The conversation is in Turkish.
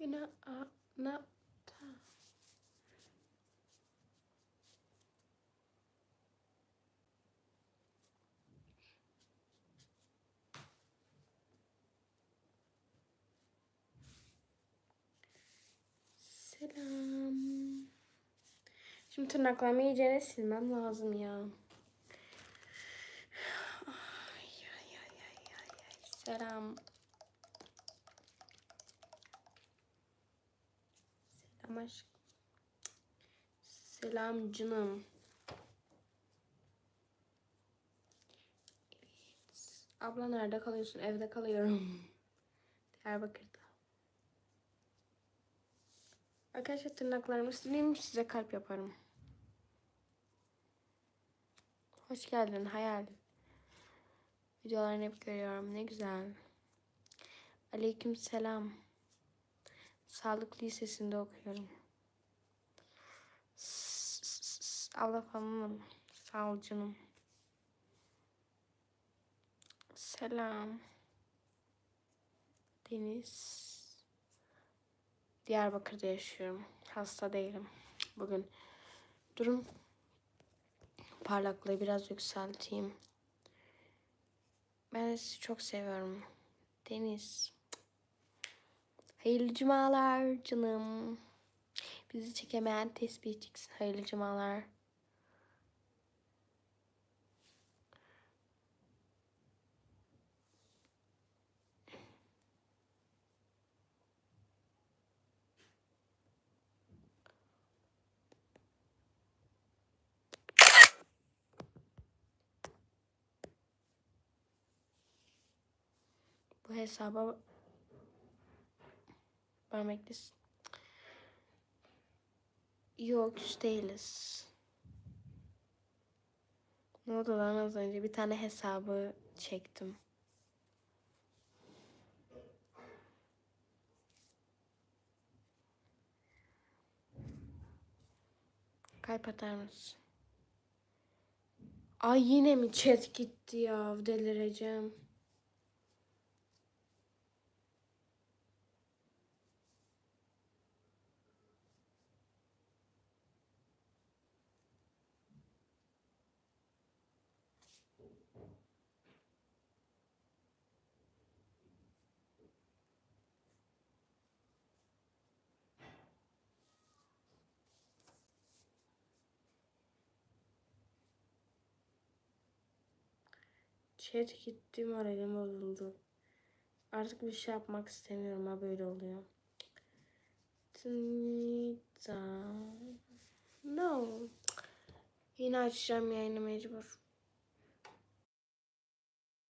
oyna ana. Selam. Şimdi tırnaklarımı iyice silmem lazım ya. Ay, ay, ay, ay, ay. Selam. Selam aşkım. Selam canım. Evet. Abla nerede kalıyorsun? Evde kalıyorum. Diyarbakır'da. Arkadaşlar tırnaklarımı sileyim size kalp yaparım. Hoş geldin hayal. Videolarını hep görüyorum. Ne güzel. Aleyküm selam. Sağlık Lisesi'nde okuyorum. Allah fanım. Sağ ol canım. Selam. Deniz. Diyarbakır'da yaşıyorum. Hasta değilim. Bugün durum parlaklığı biraz yükselteyim. Ben sizi çok seviyorum. Deniz. Hayırlı cumalar canım. Bizi çekemeyen tesbih çıksın. Hayırlı cumalar. Bu hesaba vermektesin. Yok küs değiliz. Ne oldu lan az önce? Bir tane hesabı çektim. Kalp atar mısın? Ay yine mi chat gitti ya? Delireceğim. Chat gitti moralim bozuldu. Artık bir şey yapmak istemiyorum ha böyle oluyor. No. Yine açacağım yayını mecbur.